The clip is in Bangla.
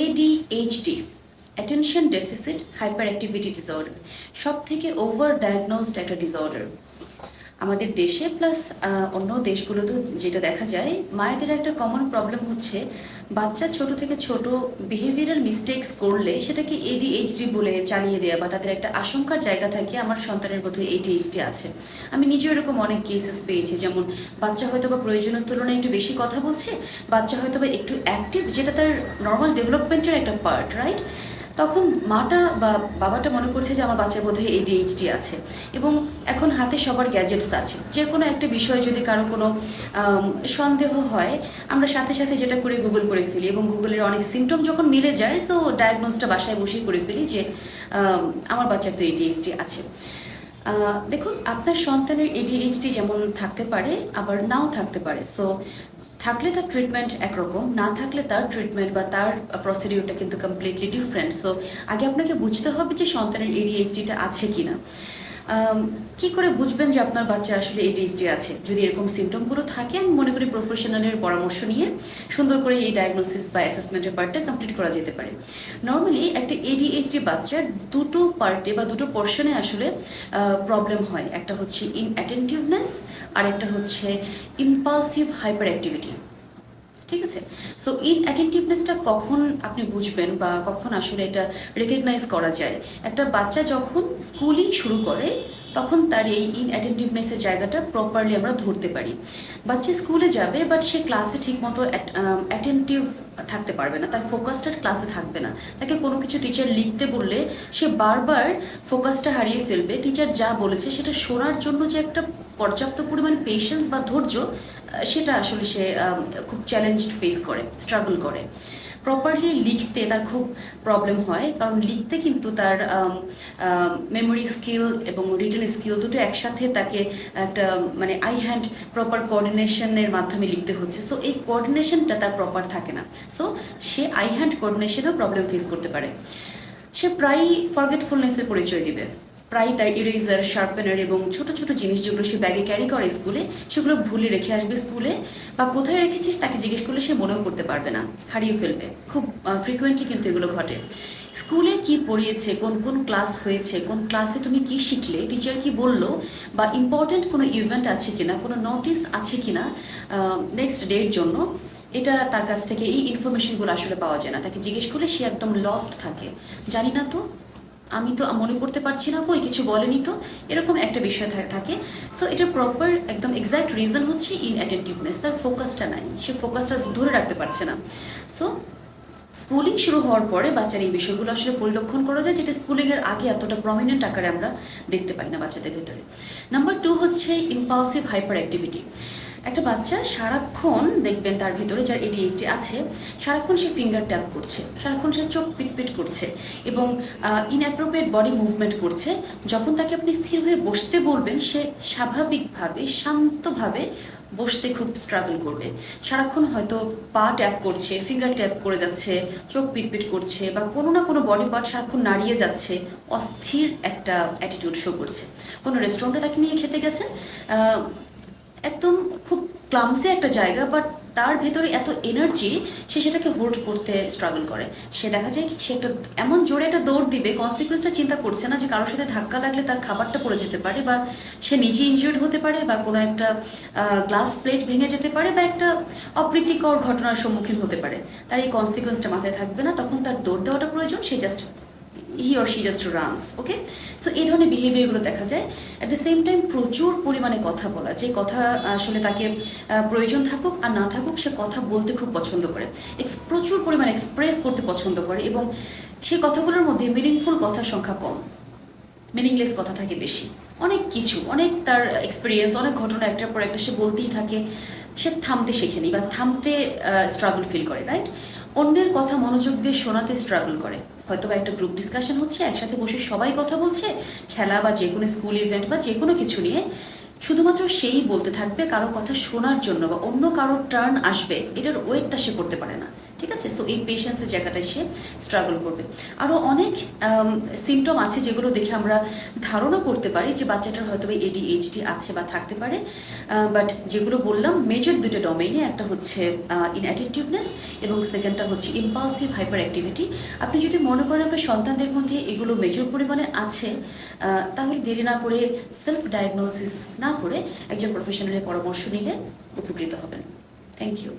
ADHD attention deficit hyperactivity disorder সব থেকে ওভার ডায়াগনোসড একটা ডিসঅর্ডার আমাদের দেশে প্লাস অন্য দেশগুলোতেও যেটা দেখা যায়, মায়েদের একটা কমন প্রবলেম হচ্ছে, বাচ্চা ছোট থেকে ছোট বিহেভিয়ারাল মিস্টেক্স করলে সেটাকে এডিএইচডি বলে চালিয়ে দেওয়া বা তাদের একটা আশঙ্কার জায়গা থাকে, আমার সন্তানের বোধহয় এডিএইচডি আছে। আমি নিজেও এরকম অনেক কেসেস পেয়েছি, যেমন বাচ্চা হয়তো বা প্রয়োজনের তুলনায় একটু বেশি কথা বলছে, বাচ্চা হয়তো বা একটু অ্যাক্টিভ যেটা তার নর্মাল ডেভেলপমেন্টের একটা পার্ট রাইট তখন মাটা বা বাবাটা মনে করছে যে আমার বাচ্চার বোধহয় এডিএইচডি আছে এবং এখন হাতে সবার গ্যাজেটস আছে। যে কোনো একটা বিষয়ে যদি কারও কোনো সন্দেহ হয়, আমরা সাথে সাথে যেটা করে গুগল করে ফেলি এবং গুগলের অনেক সিমটম যখন মিলে যায় সো ডায়াগনোসটা বাসায় বসেই করে ফেলি যে আমার বাচ্চার তো এডিএইচডি আছে। দেখুন, আপনার সন্তানের এডিএইচডি যেমন থাকতে পারে, আবার নাও থাকতে পারে। সো থাকলে তার ট্রিটমেন্ট একরকম না থাকলে তার ট্রিটমেন্ট বা তার প্রসিডিউরটা কিন্তু কমপ্লিটলি ডিফারেন্ট সো আগে আপনাকে বুঝতে হবে যে সন্তানের এডিএইচডিটা আছে কিনা। আম, কি করে বুঝবেন যে আপনার বাচ্চা আসলে এডিএইচডি আছে? যদি এরকম সিমটমগুলো থাকে, আমি মনে করি প্রফেশনালের পরামর্শ নিয়ে সুন্দর করে এই ডায়াগনোসিস বা অ্যাসেসমেন্টের পার্টটা কমপ্লিট করা যেতে পারে। নর্মালি একটা এডিএইচডি বাচ্চার দুটো পার্টে বা দুটো পোর্শনে আসলে প্রবলেম হয়। একটা হচ্ছে ইন অ্যাটেন্টিভনেস আর একটা হচ্ছে ইম্পালসিভ হাইপার অ্যাক্টিভিটি ঠিক আছে? সো ইন অ্যাটেন্টিভনেসটা কখন আপনি বুঝবেন বা কখন আসলে এটা রেকগনাইজ করা যায়? একটা বাচ্চা যখন স্কুলিং শুরু করে, তখন তার এই ইন অ্যাটেন্টিভনেসের জায়গাটা প্রপারলি আমরা ধরতে পারি। বাচ্চা স্কুলে যাবে বাট সে ক্লাসে ঠিকমতো অ্যাটেন্টিভ থাকতে পারবে না, তার ফোকাসটা ক্লাসে থাকবে না। তাকে কোনো কিছু টিচার লিখতে বললে সে বারবার ফোকাসটা হারিয়ে ফেলবে। টিচার যা বলেছে সেটা শোনার জন্য যে একটা পর্যাপ্ত পরিমাণ পেশেন্স বা ধৈর্য সেটা আসলে সে খুব চ্যালেঞ্জ ফেস করে স্ট্রাগল করে। প্রপারলি লিখতে তার খুব প্রবলেম হয়, কারণ লিখতে কিন্তু তার মেমোরি স্কিল এবং রিটেন স্কিল দুটো একসাথে তাকে একটা মানে আই হ্যান্ড প্রপার কোঅর্ডিনেশনের মাধ্যমে লিখতে হচ্ছে। সো এই কোঅর্ডিনেশনটা তার প্রপার থাকে না। সো সে আই হ্যান্ড কোঅর্ডিনেশনেও প্রবলেম ফেস করতে পারে। সে প্রায়ই ফরগেটফুলনেসের পরিচয় দিবে। প্রায় তার ইরেজার শার্পেনার এবং ছোট ছোট জিনিস যেগুলো সে ব্যাগে ক্যারি করে স্কুলে সেগুলো ভুলে রেখে আসবে স্কুলে বা কোথায় রেখেছিস তাকে জিজ্ঞেস করলে সে মনেও করতে পারবে না। হারিয়ে ফেলবে। খুব ফ্রিকুয়েন্টলি কিন্তু এগুলো ঘটে। স্কুলে কি পড়িয়েছে, কোন কোন ক্লাস হয়েছে, কোন ক্লাসে তুমি কি শিখলে টিচার কি বলল, বা ইম্পর্ট্যান্ট কোনো ইভেন্ট আছে কিনা, কোনো নোটিস আছে কিনা নেক্সট ডের জন্য, এটা তার কাছ থেকে এই ইনফরমেশনগুলো আসলে পাওয়া যায় না। তাকে জিজ্ঞেস করলে সে একদম লস্ট থাকে। জানি না তো, আমি তো মনে করতে পারছি না কই, কিছু বলেনি তো, এরকম একটা বিষয় থাকে। সো এটা প্রপার একদম এক্সাক্ট রিজন হচ্ছে ইন অ্যাটেন্টিভনেস তার ফোকাসটা নাই, সে ফোকাসটা ধরে রাখতে পারছে না। সো স্কুলিং শুরু হওয়ার পরে বাচ্চার এই বিষয়গুলো আসলে পরিলক্ষণ করা যায়, যেটা স্কুলিংয়ের আগে এতটা প্রমিনেন্ট আকারে আমরা দেখতে পাই না বাচ্চাদের ভেতরে। নাম্বার টু হচ্ছে ইম্পালসিভ হাইপার অ্যাক্টিভিটি একটা বাচ্চা সারাক্ষণ দেখবেন তার ভেতরে যার এডিএইচডি আছে, সারাক্ষণ সে ফিঙ্গার ট্যাপ করছে, সারাক্ষণ সে চোখ পিটপিট করছে এবং ইনঅ্যাপ্রোপ্রিয়েট বডি মুভমেন্ট করছে। যখন তাকে আপনি স্থির হয়ে বসতে বলবেন, সে স্বাভাবিকভাবে, শান্তভাবে বসতে খুব স্ট্রাগল করবে। সারাক্ষণ হয়তো পা ট্যাপ করছে ফিঙ্গার ট্যাপ করে যাচ্ছে, চোখ পিটপিট করছে বা কোনো না কোনো বডি পার্ট সারাক্ষণ নাড়িয়ে যাচ্ছে, অস্থির একটা অ্যাটিটিউড শো করছে। কোনো রেস্টুরেন্টে তাকে নিয়ে খেতে গেছেন? একদম খুব ক্লামসি একটা জায়গা বাট তার ভেতরে এত এনার্জি সে সেটাকে হোল্ড করতে স্ট্রাগল করে। সে দেখা যায় সে একটা এমন জোরে একটা দৌড় দিবে কনসিকুয়েন্সটা চিন্তা করছে না যে কারোর সাথে ধাক্কা লাগলে তার খাবারটা পড়ে যেতে পারে বা সে নিজে ইনজিওর্ড হতে পারে বা কোনো একটা গ্লাস প্লেট ভেঙে যেতে পারে বা একটা অপ্রীতিকর ঘটনার সম্মুখীন হতে পারে। তার এই কনসিকুয়েন্সটা মাথায় থাকবে না, তখন তার দৌড় দেওয়াটা প্রয়োজন, সে just he or she just runs okay so এই ধরনের বিহেভিয়ারগুলো দেখা যায়। অ্যাট দ্য সেম টাইম প্রচুর পরিমাণে কথা বলা। যে কথা আসলে তাকে প্রয়োজন থাকুক আর না থাকুক, সে কথা বলতে খুব পছন্দ করে। প্রচুর পরিমাণে এক্সপ্রেস করতে পছন্দ করে এবং সেই কথাগুলোর মধ্যে মিনিংফুল কথার সংখ্যা কম। মিনিংলেস কথা থাকে বেশি। অনেক কিছু, অনেক তার এক্সপিরিয়েন্স অনেক ঘটনা, একটার পর একটা সে বলতেই থাকে। সে থামতে শেখেনি বা থামতে স্ট্রাগল ফিল করে রাইট অন্যের কথা মনোযোগ দিয়ে শোনাতে স্ট্রাগল করে। হয়তো বা একটা গ্রুপ ডিসকাশন হচ্ছে, একসাথে বসে সবাই কথা বলছে, খেলা বা যে কোনো স্কুল ইভেন্ট বা যে কোনো কিছু নিয়ে শুধুমাত্র সেই বলতে থাকবে কারও কথা শোনার জন্য বা অন্য কারোর টার্ন আসবে, এটার ওয়েটটা সে করতে পারে না, ঠিক আছে? সো এই পেশেন্সের জায়গাটায় সে স্ট্রাগল করবে। আরও অনেক সিমটম আছে যেগুলো দেখে আমরা ধারণা করতে পারি যে বাচ্চাটার হয়তো এডিএইচডি আছে বা থাকতে পারে। বাট যেগুলো বললাম মেজর দুটো ডোমেইনে একটা হচ্ছে ইন ইনঅ্যাটেন্টিভনেস এবং সেকেন্ডটা হচ্ছে ইম্পালসিভ হাইপার অ্যাক্টিভিটি আপনি যদি মনে করেন আপনার সন্তানদের মধ্যে এগুলো মেজর পরিমাণে আছে তাহলে দেরি না করে সেলফ ডায়াগনোসিস না করে একজন প্রফেশনালের পরামর্শ নিলে উপকৃত হবেন। Thank you